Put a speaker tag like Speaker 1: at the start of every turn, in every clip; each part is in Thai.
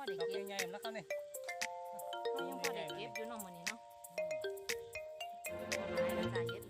Speaker 1: อได้
Speaker 2: ดอก
Speaker 1: เก็บ
Speaker 2: ใหญ่ๆแล้วครับนี่
Speaker 1: เขายังพอได้เก็บอยู่เนาะมื้อนี้เนาะบ่หลายแล้วจ้ะเฮ็ด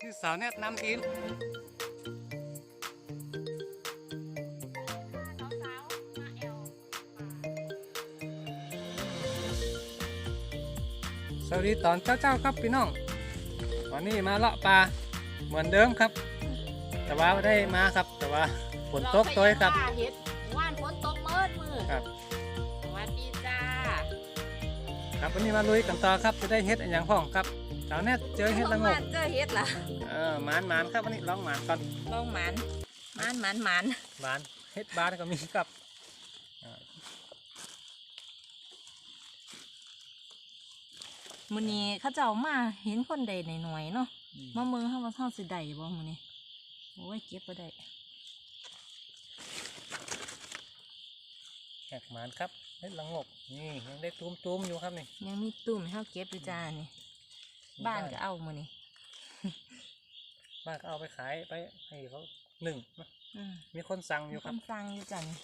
Speaker 2: ที่สาวเนี่ยนำทีม
Speaker 1: สาวๆมาแอว
Speaker 2: สวัสดีตอนเจ้าๆครับพี่น้อง วันนี้มาเลาะปลาเหมือนเดิมครับ แต่ว่าไม่ได้มาครับ แต่ว่าฝนตกตัวครับ
Speaker 1: เราพยายามว่าเฮ็ดว่านฝนตกเมิดมือ
Speaker 2: ครับ
Speaker 1: สวัสดีจ้า
Speaker 2: ครับวันนี้มาลุยกันต่อครับจะได้เฮ็ดอนอย่างพ่องครับ สาวเนี่ยเจอเฮ็ดละงก
Speaker 1: เจอเฮ็ดล่ะ
Speaker 2: เออหมานหมานครับวันนี้ลองหมานก่อน
Speaker 1: ลองหมันหมันหมันหมัน
Speaker 2: หมานเฮ็ดบานก็มีครับอ่า
Speaker 1: มื้อนี้เขาเจ้ามาเห็นคนใดหน่อยๆเนาะมาเมืองเฮาว่าเฮาสิได้บ่มื้อนี้โอ้ยเก็บบ่ได้
Speaker 2: แหกหมานครับเฮ็ดละงกนี่ยังได้ตุ้มๆอยู่ครับนี่
Speaker 1: ยังมีตุ่มให้เฮาเก็บอยู่จ้านี่ บ้านก็เอามื้อนี้
Speaker 2: บ้านก็เอาไปขายไปให้เขาหนึ่งนะ
Speaker 1: อืม
Speaker 2: มีคนสั่งอ
Speaker 1: มี
Speaker 2: ยู่
Speaker 1: ค
Speaker 2: ครับ
Speaker 1: นสั่งอยู่จ้ะนี่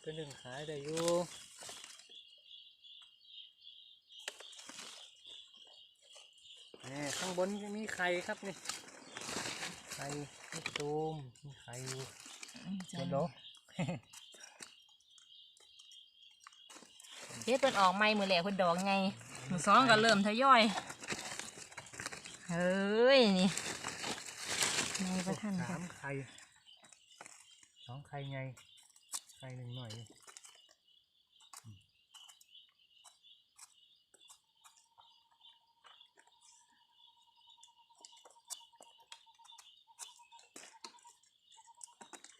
Speaker 2: เป็นหนึ่งขายได้อยู่นี่ข้างบนมีไข่ครับนี่ไข่มีตูมมีไข่อยู่
Speaker 1: อืมจ้ะ
Speaker 2: เดี๋ยวโล
Speaker 1: เฮ็ดเพิ่นออกใหม่มื้อแรกเพิ่นดอกไงมื้อสองก็เริ่มทยอย เฮ้ยนี่ไงบ่ทัน
Speaker 2: สา
Speaker 1: จ้ะ
Speaker 2: มไข่สองไข่ไงไข่หนึ่งหน่อย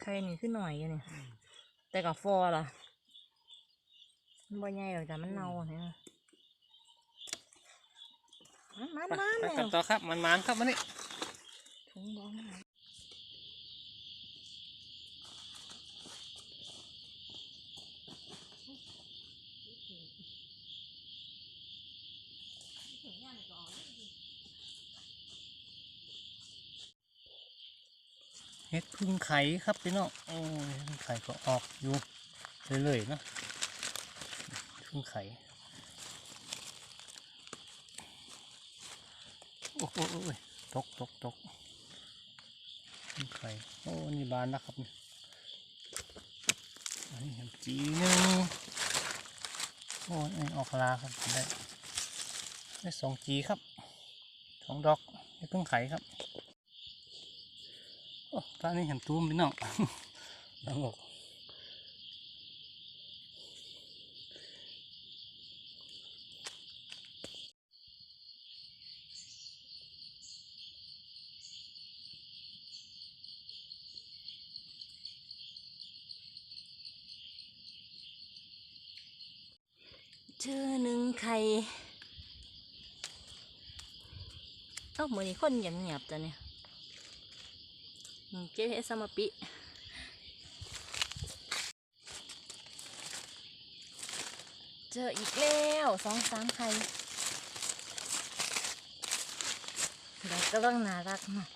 Speaker 1: ไข่นี่ขึ้นหน่อยอยู่นี่แต่กับฟอล่ะมันบ่ใหญ่หรอกจ้ะมันเน่าเนี่ย มันมัน
Speaker 2: ไป
Speaker 1: มัน
Speaker 2: ไป
Speaker 1: แล้
Speaker 2: กัน
Speaker 1: ว
Speaker 2: ต่อครับมันมันๆครับมันนี่
Speaker 1: ถุงบ่มา
Speaker 2: เฮ็ดพึ่งไข่ครับพี่น้องโอ้ยพึ่งไข่ก็ออกอยู่เรื่อยๆเนาะพึ่งไข่ โอ้โหตกตกตกพึ่งไข่โอ้ นี่บานแล้วครับนี่อันนี้เห็นจีนึงโอ้ยอันนี้ออกลาครับได้ได้สองจีครับสองดอกเฮ็ดพึ่งไข่ครับ โอ้ตอนนี้เห็นตูมพี่น้องน้องบอก
Speaker 1: เจอหนึ่งไข่เอ้ามือนคนเงียบเงียบๆจ้ะเนี่ยเจ๊เฮดสมาปิเจออีกแล้วสองสามไข่เด็กก็ต้องน่ารักเนาะ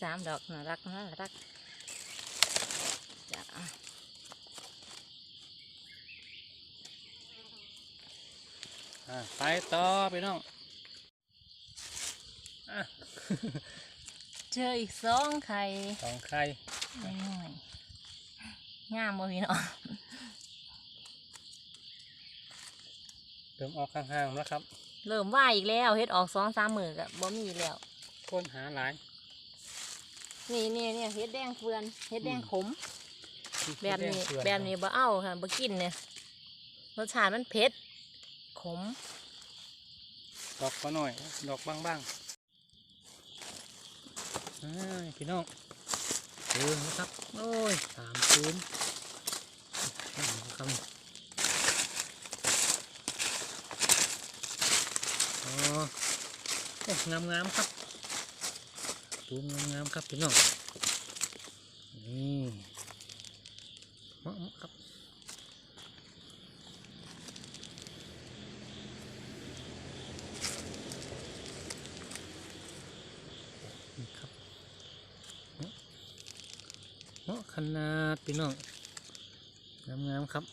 Speaker 1: สามดอกน่ารักน่ารักจ้ะ
Speaker 2: อะไปต่อพี่น้องอะ
Speaker 1: เจออีกสองไข่
Speaker 2: สองไข่
Speaker 1: น้อยๆงามบ่พี่น้อง
Speaker 2: เริ่มออกห่างๆแล้วครับ
Speaker 1: เริ่มว่าอีกแล้วเฮ็ดออกสองสามมือกับบ่มีแล้ว
Speaker 2: ค้นหาหลาย
Speaker 1: นี่นี่นี่เฮ็ดแดงเฟือนเฮ็ดแดงขม แบบนี้
Speaker 2: เพื่อ
Speaker 1: แบบนี้บ่เอาค่ะบ่กินเนี่ยรสชาติมันเผ็ดขม
Speaker 2: ดอกก็หน่อย ดอกบ้างอ่าพี่น้องเจอแล้วครับ โอ้ยสามศูนย์ครับอ๋อโอ้งามงามๆครับ ตูมงามครับพี่น้องนี่เหมาะครับนี่ครับเนาะเนาะขนาดพี่น้องงามๆครับ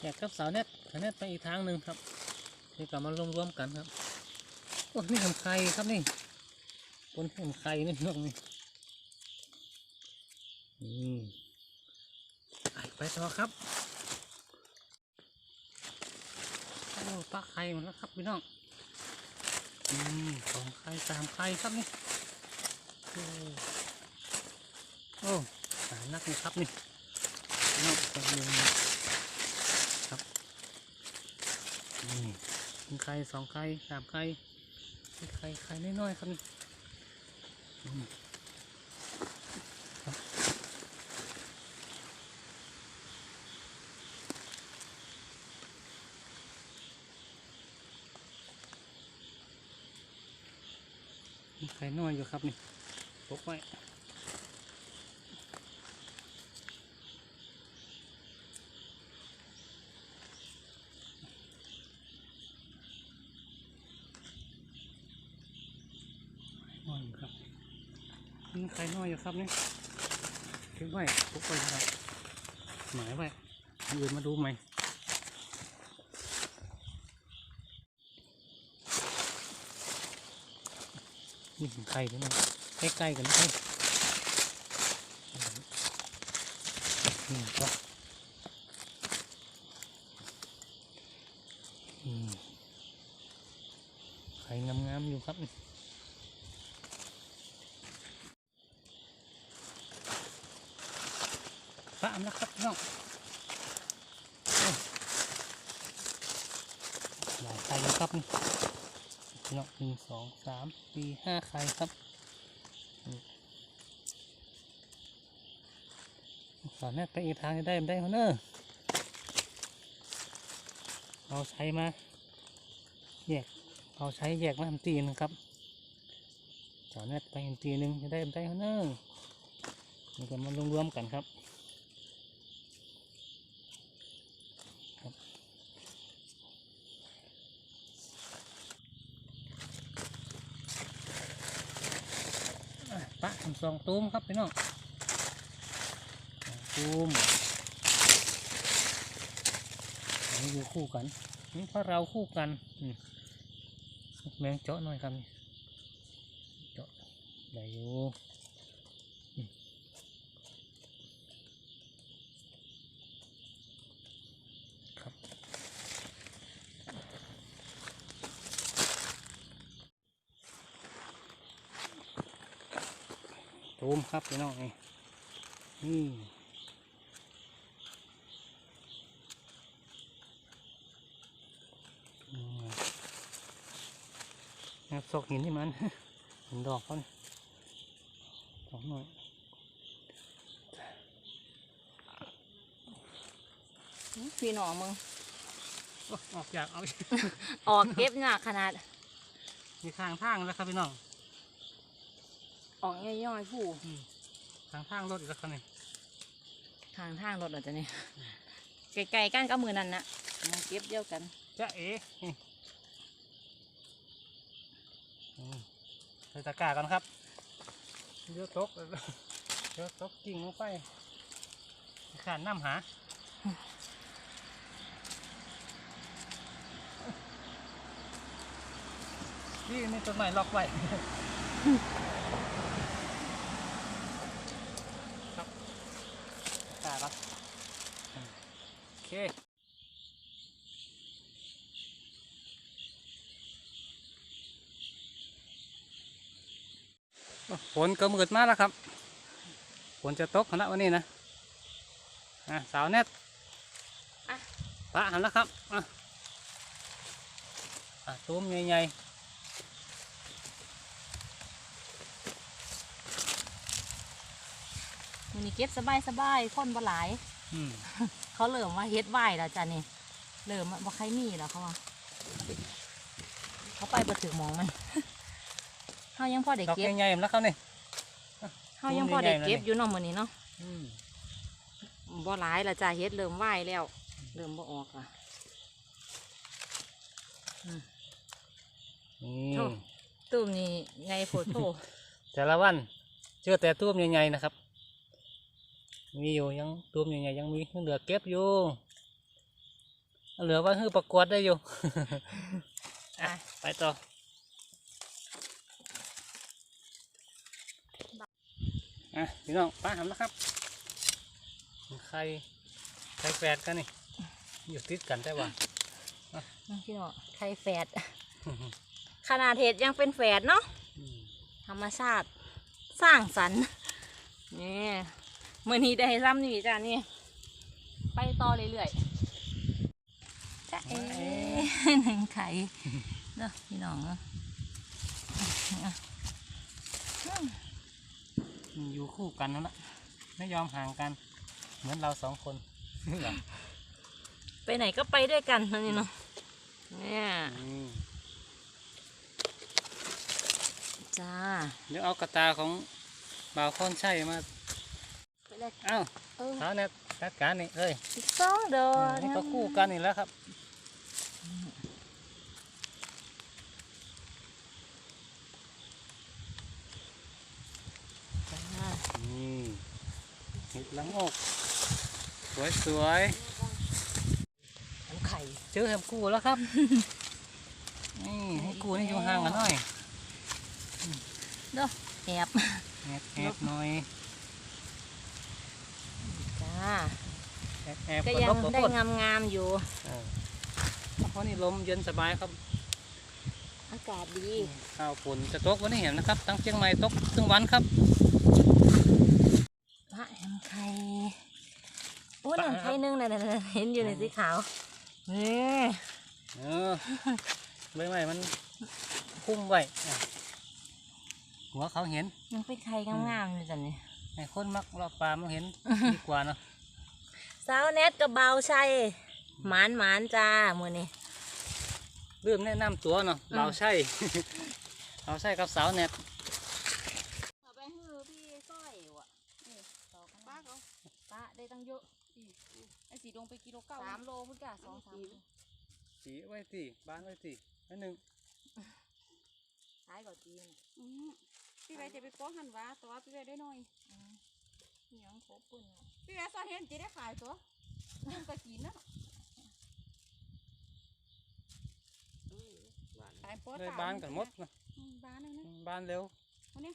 Speaker 2: แยกกับสาวเน็ตสาวเน็ตไปอีกทางหนึ่งครับนี่กลับมารวมๆกันครับโอ้นี่ทำไข่ครับนี่ บนทำไข่นี่น้องนี่ไปต่อครับโอ้ปลาไข่หมดแล้วครับพี่น้องอืมสองไข่สามไข่ครับนี่โอ้สายนักนี่ครับนี่นอกจากเดิมครับนี่ไข่สองไข่สามไข่ไข่ไข่น้อยๆครับนี่ ไข่น้อยอยู่ครับนี่ปกไว้น้อยอยู่ครับมี ไข่น้อยอยู่ครับนี่เก็บไว้ปกไว้ครับหมายไว้ยืนมาดูไหมนี่ไข่ด้วยนะใกล้ๆกันนะครับนี่ก็อืมไข่งามๆอยู่ครับนี่ฟาร์มนะครับพี่น้องโอ้หลาย ไข่เลยครับนี่พี่น้องหนึ่งสองสามสี่ห้าไข่ครับสอนแม่ไปอีกทางจะได้ไม่ได้เขาเนอะเราใช้มาแยกเราใช้แยกมาทำตีนครับสอนแม่ไปอีกตีนึงจะได้ไม่ได้เขาเนอะมันก็มารวมๆกันครับ ปะสองตูมครับพี่น้องตูมอันนี้อยู่คู่กันนี่เพราะเราคู่กันแมงเจาะหน่อยครับเจาะได้อยู่อืมครับตู มครับพี่น้องนี่นี่อืมงับซอกหินที่มันเห็นดอกเขานี่ดอกหน่อย
Speaker 1: พี่น้องมึง
Speaker 2: โอ้ออกจากเอา
Speaker 1: ออกเก็บหนักขนาด
Speaker 2: มีข้างทางแล้วครับพี่น้อง
Speaker 1: ออกย่อยๆผู้
Speaker 2: ข้างทางรถอีกแล้วครับนี่
Speaker 1: ทางทางรถเหรอจ๊ะเนี่ยไกลๆกันก็มือนั่นนะมาเก็บเดียวกัน
Speaker 2: จ้าเอ๋นี่อืมใส่ตะกร้ากันครับเยอะตกเยอะตกกิ่งลงไปขานน้ำหานี่มีต้นไม้ล็อกไว้ ฝนก็มืดมากแล้วครับ ฝนจะตกขนาดวันนี้นะอะสาวเน็ตปะหันละครับอะอะตุ้มใหญ่ๆ
Speaker 1: มันนี่เก็บสบายสบายคนบ่หลาย
Speaker 2: อืม
Speaker 1: เขาเริ่มว่าเฮ็ดไหวแล้วจ้ะนี่เริ่มว่าบ่ใครมีแล้วเขาว่าเขาไปบ่ถึงหมองมันเฮายังพอได้
Speaker 2: ดอก
Speaker 1: เก็บ
Speaker 2: ใหญ่ๆแล้วครับนี่
Speaker 1: เฮายังพอได้
Speaker 2: ใหญ่ๆแล้วนี่
Speaker 1: เก็บอยู่เนาะมื้อนี้เนาะ
Speaker 2: อืม
Speaker 1: บ่หลายแล้วจ้ะเฮ็ดเริ่มไหวแล้ว เริ่มบ่ออกอะ
Speaker 2: นี่
Speaker 1: โถ่ตุ้มนี่ไงโพดโพ
Speaker 2: แต่ละวันเจอแต่ตุ้มใหญ่ๆนะครับ มีอยู่ยังตุ้มใหญ่ๆยังมียังเหลือเก็บอยู่ เหลือไว่าให้ประกวดได้อยู่อะไปต่ออะพี่น้องป้าทำนะครับใครใครแฝดกันนี่อยู่ติดกันได้ว่า
Speaker 1: นั่นพี่เนาะไข่แฝดขนาดเห็ดยังเป็นแฝดเนาะธรรมชาติสร้างสรรค์นี่ เมื่อนี้ได้ซ้ำนี่จ้ะนี่ไปต่อเรื่อยๆจ้ะเอ๊ะหนึ่งไข่เนาะพี่น้องเนาะ
Speaker 2: อยู่คู่กันนั่นแหละไม่ยอมห่างกัน เหมือนเราสองคน
Speaker 1: ไปไหนก็ไปด้วยกันนะนี่เนาะเนี่ย
Speaker 2: อืม
Speaker 1: จ้า
Speaker 2: เดี๋ยวเอากระตาของบ่าวค้อนใช่มา
Speaker 1: ไป เลย
Speaker 2: อ้าว
Speaker 1: เออ
Speaker 2: เท้าเนี่ยจัดการนี่เอ้ย
Speaker 1: อีกสองดอ
Speaker 2: เออกนี่ก็คู่กันนี่แล้วครับ
Speaker 1: จ้า
Speaker 2: นี่เห็ดละโงกสวยสวย
Speaker 1: น้ำไข่
Speaker 2: ๆเจอแฮมคู่แล้วครับนี่ให้คู่นี่อยู่ห่างกันหน่อย
Speaker 1: เนาะแอบ
Speaker 2: แอบแอบหน่อย
Speaker 1: จ้า
Speaker 2: แอบแอบ
Speaker 1: ก็
Speaker 2: ขอ
Speaker 1: ยัง
Speaker 2: ลบขอ
Speaker 1: ได้
Speaker 2: โทษ
Speaker 1: งามๆอยู่
Speaker 2: เออเพราะนี่ลมเย็นสบายครับ
Speaker 1: อากาศดี
Speaker 2: ข้าวฝนจะตกวันนี้เห็นนะครับ ทั้งเชียงใหม่ตกทั้งวันครับ
Speaker 1: พระแอมไข่โอ้ยนั่นไข่หนึงน่ะๆๆเห็นอยู่ในสีขาวนี่
Speaker 2: เออใบไม้มันพุ่มไว้อะหัวเขาเห็น
Speaker 1: ยังเป็นไข่งามๆเลยจ้ะนี่
Speaker 2: ไอ้คนมักรอบปลามันเห็น ดีกว่าเนาะ
Speaker 1: สาวแนทกับเบาชัยหมานหมานจ้ามือนี้
Speaker 2: ลืมแนะนำตัวเนาะ
Speaker 1: อืม
Speaker 2: เราใช่เราใช่กับสาวเน็ต
Speaker 1: เอาไปฮือพี่ส้อยว่ะนี่ต่อกันป้าเขาป้าได้ตั้งเยอะ
Speaker 3: ไอ้สีดงไปกิโลเก้า
Speaker 1: สามโลพุ่นกะสองสามโล
Speaker 2: สีไว้ตีบ้านไว้ตีอันหนึ่ง
Speaker 1: ท้ายก่อนจีน
Speaker 3: อืมพี่ไว้จะไปโป้หันวะแต่ว่าพี่ไว้ได้หน่อย
Speaker 1: นี่ยังครบปุ่นเนาะ
Speaker 3: พี่ไว้ซอเห็นจะได้ขายตัวยังกะกินนะขายโป้
Speaker 2: ได้
Speaker 3: ตาม
Speaker 2: บ้านกันหมดนะ
Speaker 3: อืมบ้านนึงนะ
Speaker 2: บ้านเร็ว
Speaker 3: วันนี้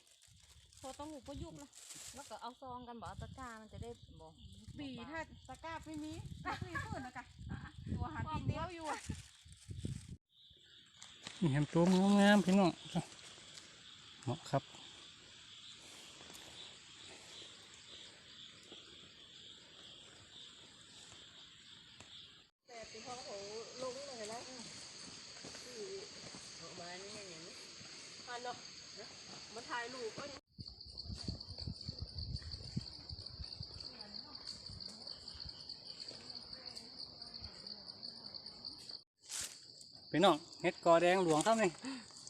Speaker 3: พอต้องหูพอยุบละ
Speaker 1: แล้วก็เอาซองกันบ่เอาตะกร้ามันจะได้บ่
Speaker 3: ปีถ้าตะกร้าไม่มีตะกร้าฟื้นนะกะตัวหากินเดียวอยู่อะ
Speaker 2: นี่เห็นตัวมันงามๆพี่น้องเหมาะครับ
Speaker 3: มาถ่ายรูปก็
Speaker 2: พี่น้องเห็ดกอแดงหลวงครับนี่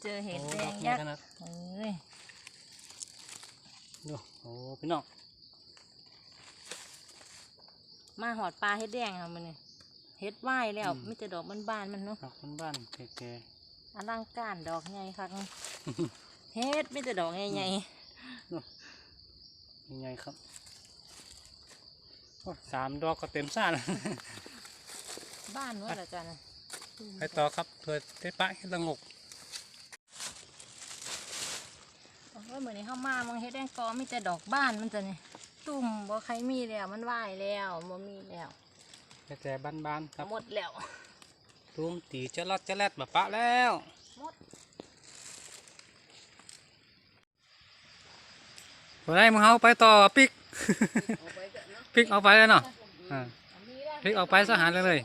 Speaker 1: เจอเห็ด
Speaker 2: โอ้
Speaker 1: แด
Speaker 2: ดองกใหญ่
Speaker 1: ยัก
Speaker 2: ข
Speaker 1: ษ์
Speaker 2: นาด
Speaker 1: เอ้ย
Speaker 2: ดูโอ้พี่น้อง
Speaker 1: มาหอดปลาเห็ดแดงค่ะมันนี่เห็ดไหวแล้วไมแต่จะดอกบานๆมันเนาะ
Speaker 2: ดอกบ้านๆแก่
Speaker 1: อลังการดอกใหญ่คัก เฮ็ดไมแต่จะดอกใหญ่
Speaker 2: ๆใหญ่ๆครับโอ้สามดอกก็เต็มซ่าน
Speaker 1: ๆบ้านนู้นละจ้ะนะ
Speaker 2: ไปต่อครับเพื่อได้ปะเห็ดละงก
Speaker 1: โอ้ยเหมือนในข้าวมามังเฮ็ดแดงกอมีแต่ดอกบ้านมันจะนี่ตุ่มบ่ใครมีแล้วมันไหวแล้วบ่มีแล้ว
Speaker 2: แต่แต่บ้านๆครับ
Speaker 1: หมดแล้ว
Speaker 2: ตูมตีจะรัดจะแลดแบบปะแล้ว
Speaker 1: หมด
Speaker 2: พอได้มึงเฮาไปต่อปิก ปิกเอาไปเลยเนาะอ่าปิกเอาไปสหารเลยเลย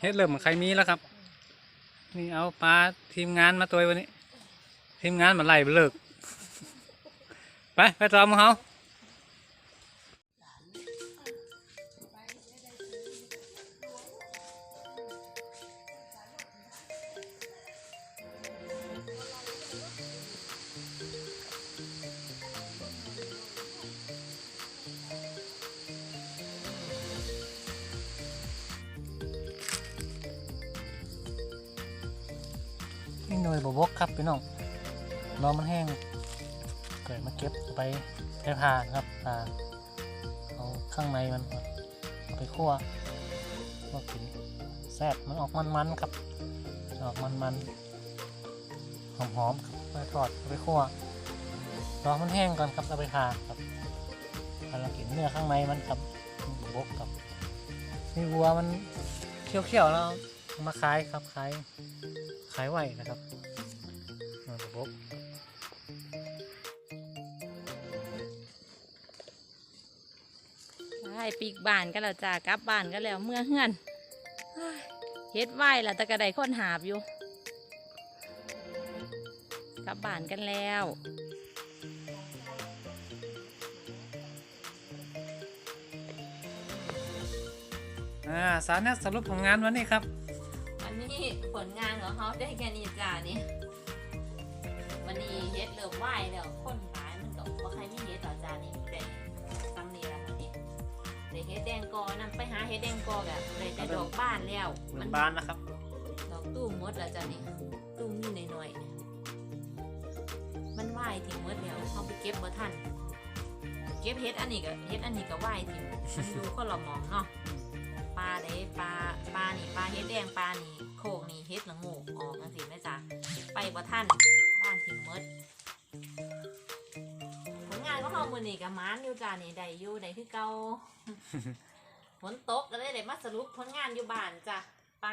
Speaker 2: เฮ็ดเริ่มใครมีแล้วครับ นี่เอาปลาทีมงานมาตัววันนี้ ทีมงานมาไล่เลิก ไปไปต่อมึงเฮา นี่หน่วยบวบกครับพี่น้องรอมันแห้งเกิดมาเก็บเอาไปไปผ่านครับผ่าเอาข้างในมันเอาไปคั่วคั่วกินแซ่บมันออกมันๆครับออกมันๆหอมๆครับไปทอดไปคั่วรอมันแห้งก่อนครับเอาไปผ่าครับกำลังกินเนื้อข้างในมันครับบวบกครับนี่วัวมันเคี้ยวๆแล้วมาขายครับขาย ขายไหวนะครับเนื้อบวบก
Speaker 1: ใช่ปีกบ้านก็แล้วจ้ากลับบ้านก็แล้วเมื่อเฮือนเฮ้ยเฮ็ดไหวล่ะแต่กระไดคนหาบอยู่ กลับบ้านกันแล้ว
Speaker 2: อ่าสารเนสรุปของงานวันนี้ครับ
Speaker 1: วันนี้ ผลงานของเขาได้แค่นี้จ้านี่วันนี้เฮ็ดเริ่มไหวแล้วคนหลายมันก็บ่ใครมีเฮ็ดหรอกจ้านี่แต่ซ้ำนี่ละวันนี้ได้เฮ็ดแดงกอนำไปหาเฮ็ดแดงกอกะได้แต่ดอกบ้านแล้ว
Speaker 2: เหมือนบ้านนะครับ
Speaker 1: ดอกตุ้มหมดแล้วจ้านี่ตุ้มนี่หน่อยๆมันไหวทิ้งหมดแล้วเขาไปเก็บบ่ทันเก็บเฮ็ดอันนี้ก็เฮ็ดอันนี้ก็ไหวทิ้งมันอยู่คนละหมองเนาะปลาเด้ปลาปลานี่ปลาเฮ็ดแดงปลานี่โคกนี่เฮ็ดละโงกออกจังซี่แม่จ้ะไปบ่ทันบ้านทิ้งหมดผลงานของเฮามื้อนี้ก็หมานอยู่จ้านี่ได้อยู่ได้คือเก่าฝนตกก็เลยได้มาสรุปผลงานอยู่บ้านจ้ะปลา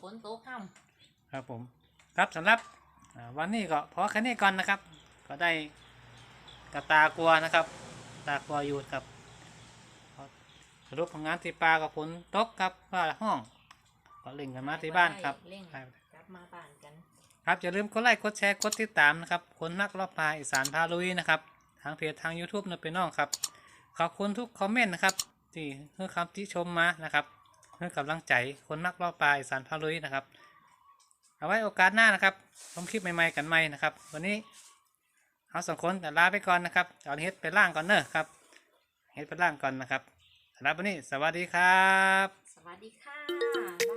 Speaker 1: ฝนตกค่ำ
Speaker 2: ครับผม ครับสำหรับอ่าวันนี้ก็พอแค่นี้ก่อนนะครับ ก็ได้กระตากลัวนะครับ ตากลัวอยู่ครับก็สรุปของงานที่ปลากับฝนตกครับว่าห้อง ก็เล่นกันมาที่บ้านครับ
Speaker 1: เร่ง
Speaker 2: ครับ
Speaker 1: กลับมาบ้านกัน
Speaker 2: ครับอย่าลืมกดไลค์กดแชร์กดติดตามนะครับ คนนักรอบปลาอีสานพาลุยนะครับ ทางเพจทาง YouTube นะเป็นน้องครับ ขอบคุณทุกคอมเมนต์นะครับที่ให้คำที่ชมมานะครับให้กำลังใจคนนักรอบปลาอีสานพาลุยนะครับ เอาไว้โอกาสหน้านะครับชมคลิปใหม่ๆกันใหม่นะครับ วันนี้เอาสองคนแต่ลาไปก่อนนะครับเอาเฮ็ดไปล่างก่อนเนอะครับเฮ็ดไปล่างก่อนนะครับสำหรับวันนี้สวัสดีครับ
Speaker 1: สวัสดีค่ะ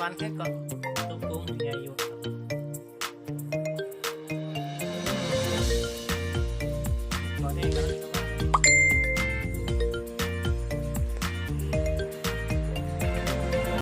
Speaker 2: วันแค่ก่อนตุ้มๆใหญ่อยู่